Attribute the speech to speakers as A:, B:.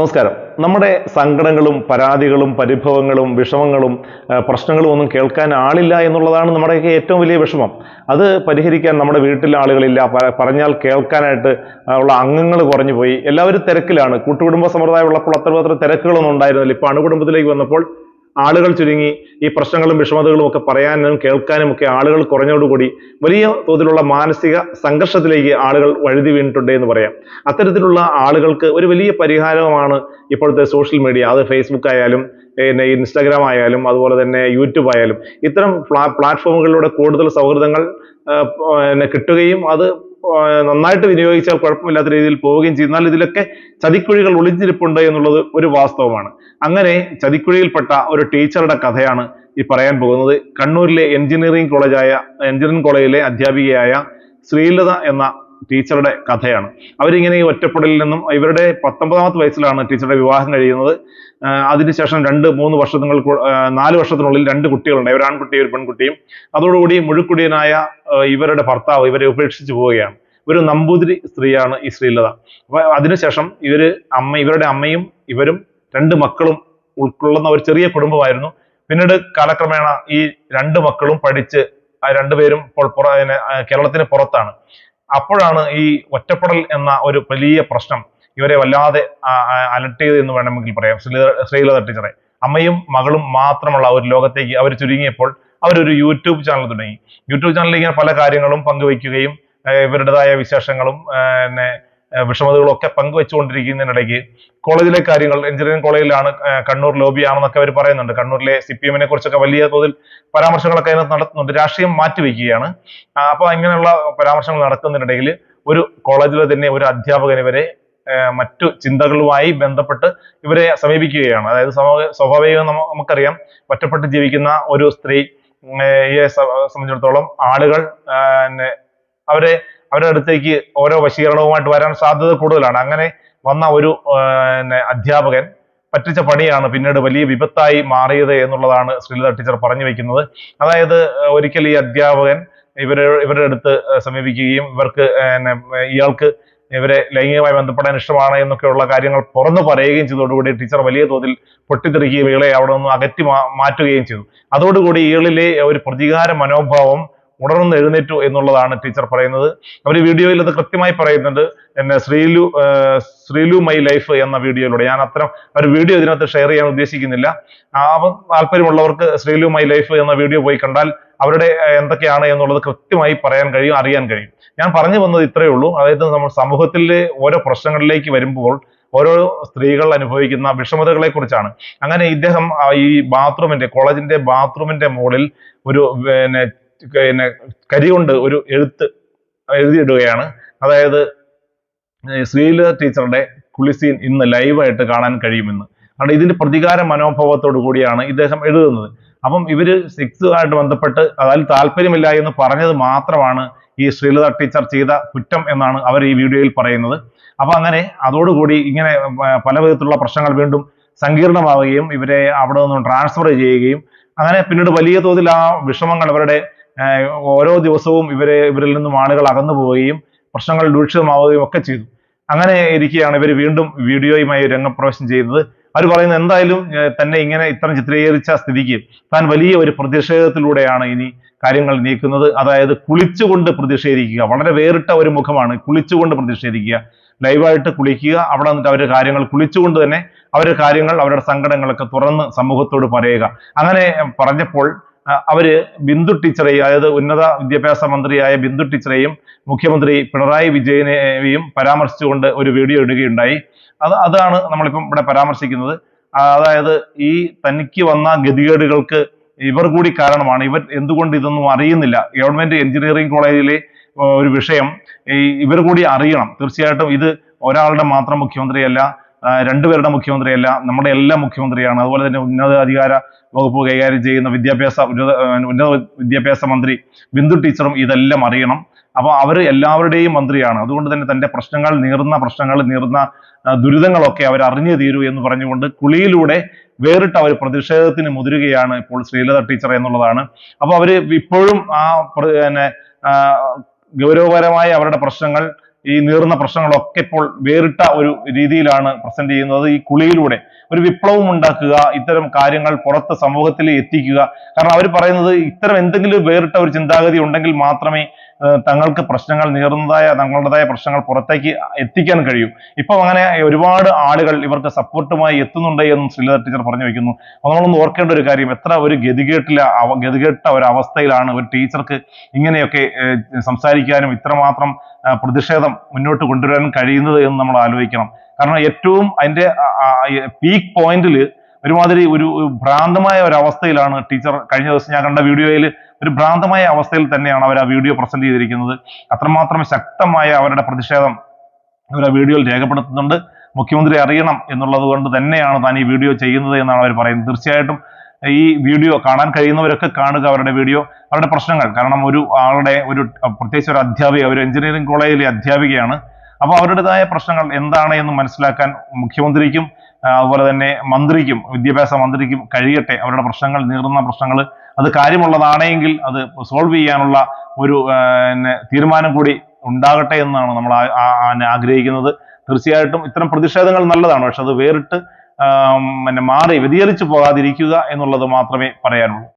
A: നമസ്കാരം. നമ്മുടെ സങ്കടങ്ങളും പരാതികളും പരിഭവങ്ങളും വിഷമങ്ങളും പ്രശ്നങ്ങളും ഒന്നും കേൾക്കാൻ ആളില്ല എന്നുള്ളതാണ് നമ്മുടെയൊക്കെ ഏറ്റവും വലിയ വിഷമം. അത് പരിഹരിക്കാൻ നമ്മുടെ വീട്ടിലെ ആളുകളില്ല. പറഞ്ഞാൽ കേൾക്കാനായിട്ട് ഉള്ള അംഗങ്ങൾ കുറഞ്ഞു പോയി എല്ലാവരും തിരക്കിലാണ്. കൂട്ടുകുടുംബ സമ്പ്രദായം ഉള്ളപ്പോൾ അത്ര അത്ര തിരക്കുകളൊന്നും ഉണ്ടായിരുന്നില്ല. ഇപ്പൊ അണുകുടുംബത്തിലേക്ക് വന്നപ്പോൾ ആളുകൾ ചുരുങ്ങി ഈ പ്രശ്നങ്ങളും വിഷമതകളും ഒക്കെ പറയാനും കേൾക്കാനും ഒക്കെ ആളുകൾ കുറഞ്ഞതോടുകൂടി വലിയ തോതിലുള്ള മാനസിക സംഘർഷത്തിലേക്ക് ആളുകൾ വഴുതി വീണിട്ടുണ്ട് എന്ന് പറയാം. അത്തരത്തിലുള്ള ആളുകൾക്ക് ഒരു വലിയ പരിഹാരമാണ് ഇപ്പോഴത്തെ സോഷ്യൽ മീഡിയ അത് ഫേസ്ബുക്ക് ആയാലും പിന്നെ ഇൻസ്റ്റാഗ്രാം ആയാലും അതുപോലെ തന്നെ യൂട്യൂബ് ആയാലും. ഇത്തരം പ്ലാ- പ്ലാറ്റ്ഫോമുകളിലൂടെ കൂടുതൽ സൗഹൃദങ്ങൾ പിന്നെ കിട്ടുകയും അത് നന്നായിട്ട് വിനിയോഗിച്ചാൽ കുഴപ്പമില്ലാത്ത രീതിയിൽ പോവുകയും ചെയ്യും. എന്നാൽ ഇതിലൊക്കെ ചതിക്കുഴികൾ ഒളിഞ്ഞിരിപ്പുണ്ട് എന്നുള്ളത് ഒരു വാസ്തവമാണ്. അങ്ങനെ ചതിക്കുഴിയിൽപ്പെട്ട ഒരു ടീച്ചറുടെ കഥയാണ് ഈ പറയാൻ പോകുന്നത്. കണ്ണൂരിലെ എഞ്ചിനീയറിംഗ് കോളേജായ എഞ്ചിനീയറിംഗ് കോളേജിലെ അധ്യാപികയായ ശ്രീലത എന്ന ടീച്ചറുടെ കഥയാണ്. അവരിങ്ങനെ ഈ ഒറ്റപ്പെടലിൽ നിന്നും ഇവരുടെ പത്തൊമ്പതാമത്തെ വയസ്സിലാണ് ടീച്ചറുടെ വിവാഹം കഴിയുന്നത്. അതിനുശേഷം രണ്ട് മൂന്ന് വർഷങ്ങൾക്ക് ആഹ് നാല് വർഷത്തിനുള്ളിൽ രണ്ട് കുട്ടികളുണ്ട്. ഒരു ആൺകുട്ടിയും ഒരു പെൺകുട്ടിയും. അതോടുകൂടി മുഴുക്കുടിയനായ ഇവരുടെ ഭർത്താവ് ഇവരെ ഉപേക്ഷിച്ചു പോവുകയാണ്. ഒരു നമ്പൂതിരി സ്ത്രീയാണ് ഈ ശ്രീലത. അപ്പൊ അതിനുശേഷം ഇവർ അമ്മ ഇവരുടെ അമ്മയും ഇവരും രണ്ട് മക്കളും ഉൾക്കൊള്ളുന്ന ഒരു ചെറിയ കുടുംബമായിരുന്നു. പിന്നീട് കാലക്രമേണ ഈ രണ്ട് മക്കളും പഠിച്ച് ആ രണ്ടുപേരും ഇപ്പോൾ കേരളത്തിന് പുറത്താണ്. അപ്പോഴാണ് ഈ ഒറ്റപ്പെടൽ എന്ന ഒരു വലിയ പ്രശ്നം ഇവരെ വല്ലാതെ അലട്ടിയത് എന്ന് വേണമെങ്കിൽ പറയാം. ശ്രീലത ടീച്ചറെ അമ്മയും മകളും മാത്രമുള്ള ഒരു ലോകത്തേക്ക് അവർ ചുരുങ്ങിയപ്പോൾ അവരൊരു യൂട്യൂബ് ചാനൽ തുടങ്ങി. യൂട്യൂബ് ചാനലിൽ ഇങ്ങനെ പല കാര്യങ്ങളും പങ്കുവയ്ക്കുകയും ഇവരുടേതായ വിശേഷങ്ങളും പിന്നെ ആ, വിഷമതകളും ഒക്കെ പങ്കുവെച്ചുകൊണ്ടിരിക്കുന്നതിനിടയ്ക്ക് കോളേജിലെ കാര്യങ്ങൾ എഞ്ചിനീയറിംഗ് കോളേജിലാണ് കണ്ണൂർ ലോബി ആണെന്നൊക്കെ അവർ പറയുന്നുണ്ട്. കണ്ണൂരിലെ സി പി എമ്മിനെ കുറിച്ചൊക്കെ വലിയ തോതിൽ പരാമർശങ്ങളൊക്കെ അതിനകത്ത് നടത്തുന്നുണ്ട്. രാഷ്ട്രീയം മാറ്റിവെക്കുകയാണ്. ആ, അപ്പൊ ഇങ്ങനെയുള്ള പരാമർശങ്ങൾ നടക്കുന്നതിനിടയിൽ ഒരു കോളേജിലെ തന്നെ ഒരു അധ്യാപകൻ ഇവരെ ആ, മറ്റു ചിന്തകളുമായി ബന്ധപ്പെട്ട് ഇവരെ സമീപിക്കുകയാണ്. അതായത് സ്വാഭാവിക- നമുക്കറിയാം ഒറ്റപ്പെട്ട് ജീവിക്കുന്ന ഒരു സ്ത്രീ ഉം, യെ സംബന്ധിച്ചിടത്തോളം ആളുകൾ അവരെ അവരുടെ അടുത്തേക്ക് ഓരോ വശീകരണവുമായിട്ട് വരാൻ സാധ്യത കൂടുതലാണ്. അങ്ങനെ വന്ന ഒരു അധ്യാപകൻ പറ്റിച്ച പണിയാണ് പിന്നീട് വലിയ വിപത്തായി മാറിയത് എന്നുള്ളതാണ് ശ്രീലത ടീച്ചർ പറഞ്ഞു വെക്കുന്നത്. അതായത് ഒരിക്കൽ ഈ അധ്യാപകൻ ഇവരെ ഇവരുടെ അടുത്ത് സമീപിക്കുകയും ഇവർക്ക് ഇയാൾക്ക് ഇവരെ ലൈംഗികമായി ബന്ധപ്പെടാൻ ഇഷ്ടമാണ് എന്നൊക്കെയുള്ള കാര്യങ്ങൾ തുറന്നു പറയുകയും ചെയ്തതോടുകൂടി ടീച്ചർ വലിയ തോതിൽ പൊട്ടിത്തെറിക്കുകയും ഇയാളെ അവിടെ നിന്ന് അകറ്റി മാറ്റുകയും ചെയ്തു. അതോടുകൂടി ഇയാളിലെ ഒരു പ്രതികാര മനോഭാവം ഉണർന്ന് എഴുന്നേറ്റു എന്നുള്ളതാണ് ടീച്ചർ പറയുന്നത്. അവർ വീഡിയോയിൽ അത് കൃത്യമായി പറയുന്നുണ്ട്. എന്നെ ശ്രീലു ശ്രീലു മൈ ലൈഫ് എന്ന വീഡിയോയിലൂടെ. ഞാൻ അത്തരം ഒരു വീഡിയോ ഇതിനകത്ത് ഷെയർ ചെയ്യാൻ ഉദ്ദേശിക്കുന്നില്ല. അപ്പം താല്പര്യമുള്ളവർക്ക് ശ്രീലു മൈ ലൈഫ് എന്ന വീഡിയോ പോയി കണ്ടാൽ അവരുടെ എന്തൊക്കെയാണ് എന്നുള്ളത് കൃത്യമായി പറയാൻ കഴിയും അറിയാൻ കഴിയും. ഞാൻ പറഞ്ഞു വന്നത് ഇത്രയേ ഉള്ളൂ. അതായത് നമ്മൾ സമൂഹത്തിലെ ഓരോ പ്രശ്നങ്ങളിലേക്ക് വരുമ്പോൾ ഓരോ സ്ത്രീകൾ അനുഭവിക്കുന്ന വിഷമതകളെ കുറിച്ചാണ് അങ്ങനെ ഇദ്ദേഹം ഈ ബാത്റൂമിന്റെ കോളേജിന്റെ ബാത്റൂമിന്റെ മുകളിൽ ഒരു പിന്നെ പിന്നെ കരി കൊണ്ട് ഒരു എഴുത്ത് എഴുതിയിടുകയാണ്. അതായത് ശ്രീല ശ്രീലത ടീച്ചറുടെ കുളിസീൻ ഇന്ന് ലൈവായിട്ട് കാണാൻ കഴിയുമെന്ന്. കാരണം ഇതിന്റെ പ്രതികാര മനോഭാവത്തോടു കൂടിയാണ് ഇദ്ദേഹം എഴുതുന്നത്. അപ്പം ഇവർ സെക്സ് ആയിട്ട് ബന്ധപ്പെട്ട് അതിൽ താല്പര്യമില്ല എന്ന് പറഞ്ഞത് മാത്രമാണ് ഈ ശ്രീലത ടീച്ചർ ചെയ്ത കുറ്റം എന്നാണ് അവർ ഈ വീഡിയോയിൽ പറയുന്നത്. അപ്പൊ അങ്ങനെ അതോടുകൂടി ഇങ്ങനെ പല വിധത്തിലുള്ള പ്രശ്നങ്ങൾ വീണ്ടും സങ്കീർണമാവുകയും ഇവരെ അവിടെ നിന്നും ട്രാൻസ്ഫർ ചെയ്യുകയും അങ്ങനെ പിന്നീട് വലിയ തോതിൽ ആ വിഷമങ്ങൾ അവരുടെ ഓരോ ദിവസവും ഇവരെ ഇവരിൽ നിന്നും ആളുകൾ അകന്നു പോവുകയും പ്രശ്നങ്ങൾ രൂക്ഷമാവുകയും ഒക്കെ ചെയ്തു. അങ്ങനെ ഇരിക്കുകയാണ് ഇവർ വീണ്ടും വീഡിയോയുമായി രംഗപ്രവേശം ചെയ്യുന്നത് അവർ പറയുന്നത് എന്തായാലും തന്നെ ഇങ്ങനെ ഇത്തരം ചിത്രീകരിച്ച സ്ഥിതിക്ക് താൻ വലിയ ഒരു പ്രതിഷേധത്തിലൂടെയാണ് ഇനി കാര്യങ്ങൾ നീക്കുന്നത്. അതായത് കുളിച്ചുകൊണ്ട് പ്രതിഷേധിക്കുക. വളരെ വേറിട്ട ഒരു മുഖമാണ്. കുളിച്ചുകൊണ്ട് പ്രതിഷേധിക്കുക. ലൈവായിട്ട് കുളിക്കുക. അവിടെ നിന്നിട്ട് അവരുടെ കാര്യങ്ങൾ കുളിച്ചുകൊണ്ട് തന്നെ അവരുടെ കാര്യങ്ങൾ അവരുടെ സങ്കടങ്ങളൊക്കെ തുറന്ന് സമൂഹത്തോട് പറയുക. അങ്ങനെ പറഞ്ഞപ്പോൾ അവർ ബിന്ദു ടീച്ചറെയും അതായത് ഉന്നത വിദ്യാഭ്യാസ മന്ത്രിയായ ബിന്ദു ടീച്ചറെയും മുഖ്യമന്ത്രി പിണറായി വിജയനെയും പരാമർശിച്ചുകൊണ്ട് ഒരു വീഡിയോ ഇടുകയുണ്ടായി. അത് അതാണ് നമ്മളിപ്പം ഇവിടെ പരാമർശിക്കുന്നത്. അതായത് ഈ തനിക്ക് വന്ന ഗതികേടുകൾക്ക് ഇവർ കൂടി കാരണമാണ്. ഇവർ എന്തുകൊണ്ട് ഇതൊന്നും അറിയുന്നില്ല? ഗവൺമെന്റ് എഞ്ചിനീയറിംഗ് കോളേജിലെ ഒരു വിഷയം ഇവർ കൂടി അറിയണം. തീർച്ചയായിട്ടും ഇത് ഒരാളുടെ മാത്രം മുഖ്യമന്ത്രിയല്ല രണ്ടുപേരുടെ മുഖ്യമന്ത്രിയല്ല നമ്മുടെ എല്ലാ മുഖ്യമന്ത്രിയാണ്. അതുപോലെ തന്നെ ഉന്നത അധികാര വകുപ്പ് കൈകാര്യം ചെയ്യുന്ന വിദ്യാഭ്യാസ ഉന്നത ഉന്നത വിദ്യാഭ്യാസ മന്ത്രി ബിന്ദു ടീച്ചറും ഇതെല്ലാം അറിയണം. അപ്പോൾ അവർ എല്ലാവരുടെയും മന്ത്രിയാണ്. അതുകൊണ്ട് തന്നെ തന്റെ പ്രശ്നങ്ങൾ നീറുന്ന പ്രശ്നങ്ങൾ നീറുന്ന ആ, ദുരിതങ്ങളൊക്കെ അവർ അറിഞ്ഞു തീരൂ എന്ന് പറഞ്ഞുകൊണ്ട് കുളിയിലൂടെ വേറിട്ട അവർ പ്രതിഷേധത്തിന് മുതിരുകയാണ് ഇപ്പോൾ ശ്രീലത ടീച്ചർ എന്നുള്ളതാണ്. അപ്പോൾ അവർ ഇപ്പോഴും ആ പിന്നെ ഗൗരവപരമായ അവരുടെ പ്രശ്നങ്ങൾ ഈ നീറുന്ന പ്രശ്നങ്ങളൊക്കെ ഇപ്പോൾ വേറിട്ട ഒരു രീതിയിലാണ് പ്രസന്റ് ചെയ്യുന്നത്. ഈ കുളിയിലൂടെ ഒരു വിപ്ലവം ഉണ്ടാക്കുക ഇത്തരം കാര്യങ്ങൾ പുറത്ത് സമൂഹത്തിൽ എത്തിക്കുക. കാരണം അവർ പറയുന്നത് ഇത്തരം എന്തെങ്കിലും വേറിട്ട ഒരു ചിന്താഗതി ഉണ്ടെങ്കിൽ മാത്രമേ തങ്ങൾക്ക് പ്രശ്നങ്ങൾ നീറുന്നതായ തങ്ങളുടേതായ പ്രശ്നങ്ങൾ പുറത്തേക്ക് എത്തിക്കാൻ കഴിയൂ. ഇപ്പൊ അങ്ങനെ ഒരുപാട് ആളുകൾ ഇവർക്ക് സപ്പോർട്ടുമായി എത്തുന്നുണ്ട് എന്നും ശ്രീലത ടീച്ചർ പറഞ്ഞു വെക്കുന്നു. നമ്മളൊന്ന് ഓർക്കേണ്ട ഒരു കാര്യം എത്ര ഒരു ഗതികേട്ടില ഗതികേട്ട ഒരു അവസ്ഥയിലാണ് ഒരു ടീച്ചർക്ക് ഇങ്ങനെയൊക്കെ സംസാരിക്കാനും ഇത്രമാത്രം പ്രതിഷേധം മുന്നോട്ട് കൊണ്ടുവരാൻ കഴിയുന്നത് എന്ന് നമ്മൾ ആലോചിക്കണം. കാരണം ഏറ്റവും അതിന്റെ പീക്ക് പോയിന്റിൽ ഒരുമാതിരി ഒരു ഭ്രാന്തമായ ഒരു അവസ്ഥയിലാണ് ടീച്ചർ കഴിഞ്ഞ ദിവസം ഞാൻ കണ്ട വീഡിയോയിൽ ഒരു ഭ്രാന്തമായ അവസ്ഥയിൽ തന്നെയാണ് അവർ ആ വീഡിയോ പ്രസന്റ് ചെയ്തിരിക്കുന്നത്. അത്രമാത്രം ശക്തമായ അവരുടെ പ്രതിഷേധം അവർ ആ വീഡിയോയിൽ രേഖപ്പെടുത്തുന്നുണ്ട്. മുഖ്യമന്ത്രി അറിയണം എന്നുള്ളത് കൊണ്ട് തന്നെയാണ് താൻ ഈ വീഡിയോ ചെയ്യുന്നത് എന്നാണ് അവർ പറയുന്നത്. തീർച്ചയായിട്ടും ഈ വീഡിയോ കാണാൻ കഴിയുന്നവരൊക്കെ കാണുക അവരുടെ വീഡിയോ അവരുടെ പ്രശ്നങ്ങൾ. കാരണം ഒരു ആളുടെ ഒരു പ്രത്യേകിച്ച് ഒരു അധ്യാപിക ഒരു എഞ്ചിനീയറിംഗ് കോളേജിലെ അധ്യാപികയാണ്. അപ്പോൾ അവരുടേതായ പ്രശ്നങ്ങൾ എന്താണ് എന്ന് മനസ്സിലാക്കാൻ മുഖ്യമന്ത്രിക്കും അതുപോലെ തന്നെ മന്ത്രിക്കും വിദ്യാഭ്യാസ മന്ത്രിക്കും കഴിയട്ടെ. അവരുടെ പ്രശ്നങ്ങൾ നീറുന്ന പ്രശ്നങ്ങൾ. അത് കാര്യമുള്ളതാണെങ്കിൽ അത് സോൾവ് ചെയ്യാനുള്ള ഒരു തീരുമാനം കൂടി ഉണ്ടാകട്ടെ എന്നാണ് നമ്മൾ ആഗ്രഹിക്കുന്നത്. തീർച്ചയായിട്ടും ഇത്തരം പ്രതിഷേധങ്ങൾ നല്ലതാണ്. പക്ഷെ അത് വേറിട്ട് പിന്നെ മാറി വ്യതിചലിച്ചു പോകാതിരിക്കുക എന്നുള്ളത് മാത്രമേ പറയാനുള്ളൂ.